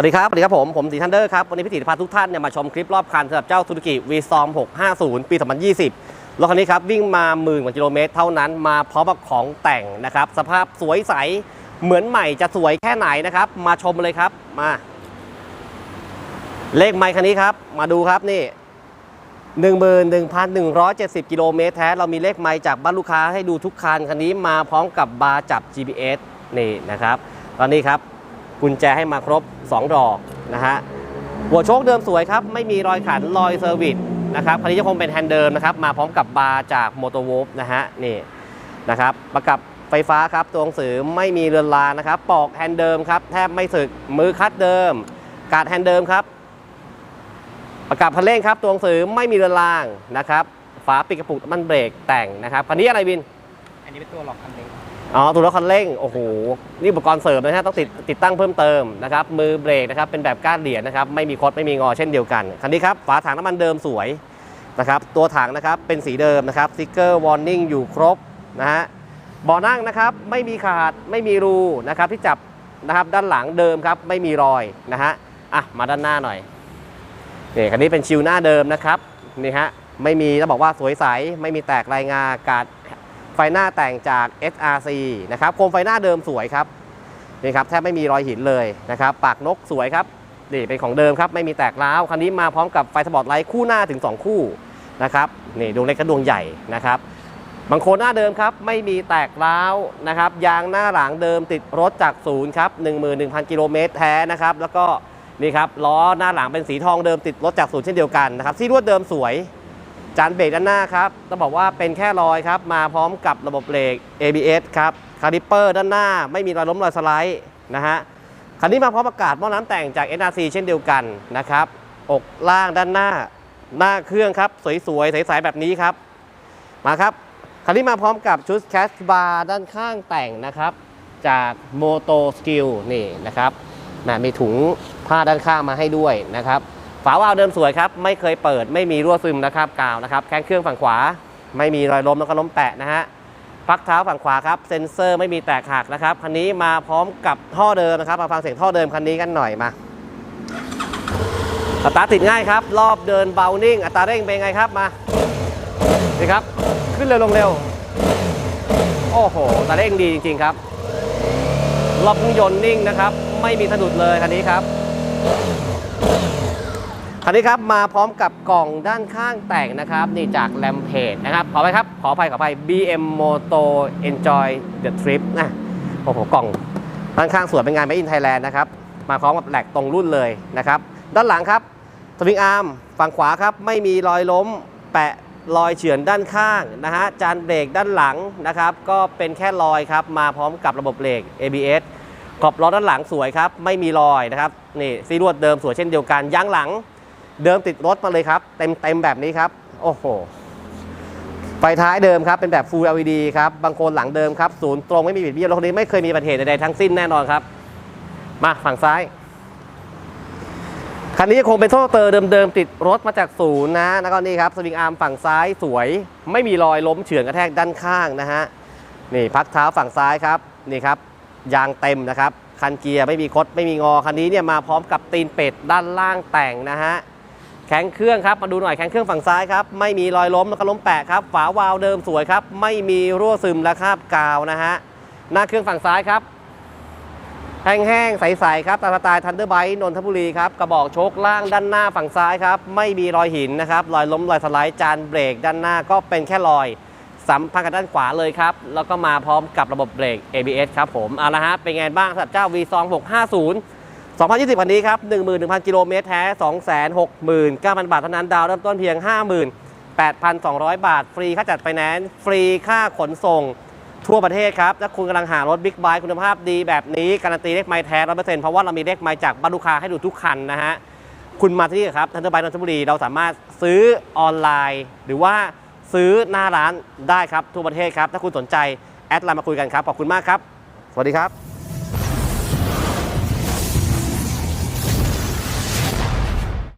วัสดีครับ สวัสดีครับผม ผมสีทันเดอร์ครับ วันนี้พี่ติพาทุกท่านเนี่ยมาชมคลิปรอบคันสำหรับเจ้า s u z u k i v s t o r m 650 ปี 2020 รถคันนี้ครับ วิ่งมาหมื่นกว่ากิโลเมตรเท่านั้นมาพร้อมกับของแต่งนะครับ สภาพสวยใส เหมือนใหม่จะสวยแค่ไหนนะครับ มาชมเลยครับ มา เลขไมค์คันนี้ครับ มาดูครับนี่ 11,170 กิโลเมตรแท้ เรามีเลขไมค์จากบ้านลูกค้าให้ดูทุกคันคันนี้มาพร้อมกับบาร์จับ GPS นี่นะครับตอนนี้ครับ กุญแจให้มาครบ 2 ดอกนะฮะหัวโชคเดิมสวยครับ ไม่มีรอยขันรอยเซอร์วิสนะครับคันนี้จะคงเป็นแฮนด์เดิมนะครับ มาพร้อมกับบาร์จากโมโตวฟนะฮะนี่นะครับ ประกับไฟฟ้าครับ ตัวหนังสือไม่มีเรือนรางนะครับ ปอกแฮนด์เดิมครับ แทบไม่สึก มือคัดเดิม กาดแฮนด์เดิมครับ ประกับคันเร่งครับ ตัวหนังสือไม่มีเรือนรางนะครับ ฝาปิดกระปุกมันเบรกแต่งนะครับคันนี้อะไรบิน อันนี้เป็นตัวหลอกคันเร่ง อ๋อตัวรถคันเร่งโอ้โหนี่อุปกรณ์เสริมนะฮะต้องติดติดตั้งเพิ่มเติมนะครับมือเบรกนะครับเป็นแบบก้านเหรียญนะครับไม่มีคดไม่มีงอเช่นเดียวกันคันนี้ครับฝาถังน้ำมันเดิมสวยนะครับตัวถังนะครับเป็นสีเดิมนะครับสติ๊กเกอร์วอร์นิ่งอยู่ครบนะฮะเบาะนั่งนะครับไม่มีขาดไม่มีรูนะครับที่จับนะครับด้านหลังเดิมครับไม่มีรอยนะฮะอะมาด้านหน้าหน่อยนี่คันนี้เป็นชิวหน้าเดิมนะครับนี่ฮะไม่มีต้องบอกว่าสวยใสไม่มีแตกรายงากาด ไฟหน้าแต่งจาก SRC นะครับโคมไฟหน้าเดิมสวยครับนี่ครับแทบไม่มีรอยหินเลยนะครับปากนกสวยครับนี่เป็นของเดิมครับไม่มีแตกร้าวคันนี้มาพร้อมกับไฟสปอตไลท์คู่หน้าถึง 2 คู่นะครับนี่ดวงเล็กกับดวงใหญ่นะครับบางโคนหน้าเดิมครับไม่มีแตกร้าวนะครับยางหน้าหลังเดิมติดรถจากศูนย์ครับ11,000 กิโลเมตรแท้นะครับแล้วก็นี่ครับล้อหน้าหลังเป็นสีทองเดิมติดรถจากศูนย์เช่นเดียวกันนะครับที่รวดเดิมสวย จานเบรกด้านหน้าครับต้องบอกว่าเป็นแค่รอยครับ มาพร้อมกับระบบเบรก ABS ครับคาลิปเปอร์ด้านหน้า ไม่มีรอยล้มรอยสไลด์นะฮะคันนี้มาพร้อมประกาศหม้อน้ำแต่งจาก NRC เช่นเดียวกันนะครับ อกล่างด้านหน้า หน้าเครื่องครับสวยๆใสๆแบบนี้ครับ มาครับคันนี้มาพร้อมกับชุดแคสบาร์ด้านข้างแต่งนะครับ จาก Moto Skill นี่นะครับนะมีถุงผ้าด้านข้างมาให้ด้วยนะครับ ฝาวาล์วเดิมสวยครับไม่เคยเปิดไม่มีรั่วซึมนะครับกาวนะครับแข้งเครื่องฝั่งขวา ไม่มีรอยล้มแล้วก็ล้มแปะนะฮะปลั๊กเท้าฝั่งขวาครับเซ็นเซอร์ไม่มีแตกหักนะครับคันนี้มาพร้อมกับท่อเดิมนะครับมาฟังเสียงท่อเดิมคันนี้กันหน่อยมาสตาร์ทติดง่ายครับ รอบเดินเบานิ่ง อัตราเร่งเป็นไงครับมานี่ครับ ขึ้นเร็วลงเร็ว โอ้โหอัตราเร่งดีจริง ๆ ครับ รอบเครื่องยนต์นิ่งนะครับ ไม่มีสะดุดเลยคันนี้ครับ คันนี้ครับมาพร้อมกับกล่องด้านข้างแต่งนะครับ นี่จากแลมเพจนะครับขอไปครับ ขออภัยขออภัย BM Moto Enjoy the Trip นะโอ้โหกล่องด้านข้างสวยเป็นงาน Made in Thailand นะครับ มาพร้อมกับแหลกตรงรุ่นเลยนะครับ ด้านหลังครับสวิงอาร์มฝั่งขวาครับ ไม่มีรอยล้ม แปะรอยเฉือนด้านข้างนะฮะจานเบรกด้านหลังนะครับ ก็เป็นแค่รอยครับ มาพร้อมกับระบบเบรก ABS ขอบล้อด้านหลังสวยครับ ไม่มีรอยนะครับนี่ซีรวดเดิมสวยเช่นเดียวกันยางหลัง เดิมติดรถมาเลยครับ เต็มเต็มแบบนี้ครับ โอ้โห ไฟท้ายเดิมครับ เป็นแบบ Full LED ครับ บางโคนหลังเดิมครับ ศูนย์ตรงไม่มีบิดเบี้ยวรถคันนี้ไม่เคยมีอุบัติเหตุใดๆทั้งสิ้นแน่นอนครับ มาฝั่งซ้าย คันนี้คงเป็นโซ่เตอร์เดิมๆติดรถมาจากศูนย์นะ แล้วก็นี่ครับสวิงอาร์มฝั่งซ้ายสวย ไม่มีรอยล้มเฉือนกระแทกด้านข้างนะฮะ นี่พักเท้าฝั่งซ้ายครับ นี่ครับ ยางเต็มนะครับ คันเกียร์ไม่มีคดไม่มีงอ คันนี้เนี่ยมาพร้อมกับตีนเป็ดด้านล่างแต่งนะฮะ แข็งเครื่องครับมาดูหน่อยแข็งเครื่องฝั่งซ้ายครับไม่มีรอยล้มแล้วก็ล้มแปะครับฝาวาล์วเดิมสวยครับ ไม่มีรั่วซึมและคราบกาวนะฮะหน้าเครื่องฝั่งซ้ายครับแห้งๆใสๆครับตาตล์ทันเดอร์ไบต์นนทบุรีครับกระบอกโชคล่างด้านหน้าฝั่งซ้ายครับไม่มีรอยหินนะครับรอยล้มรอยสไลด์จานเบรกด้านหน้าก็เป็นแค่รอยสัมพันธ์กับด้านขวาเลยครับแล้วก็มาพร้อมกับระบบเบรก ABS ครับผมเอาละฮะเป็นไงบ้างสำหรับเจ้า V2 650 2020คันนี้ครับ 11,000 กิโลเมตรแท้ 269,000 บาทเท่านั้น ดาวน์เริ่มต้นเพียง 58,200 บาท ฟรีค่าจัดไฟแนนซ์ ฟรีค่าขนส่ง ทั่วประเทศครับ ถ้าคุณกำลังหารถบิ๊กไบค์คุณภาพดีแบบนี้ การันตีเลขไม้แท้ 100%เพราะว่าเรามีเลขไม้จากบ้านลูกค้าให้ดูทุกคันนะฮะ คุณมาที่นี่ครับทันเดอร์ไบค์นนทบุรี เราสามารถซื้อออนไลน์ หรือว่าซื้อหน้าร้านได้ครับทั่วประเทศครับ ถ้าคุณสนใจแอดไลน์มาคุยกันครับ ขอบคุณมากครับ สวัสดีครับ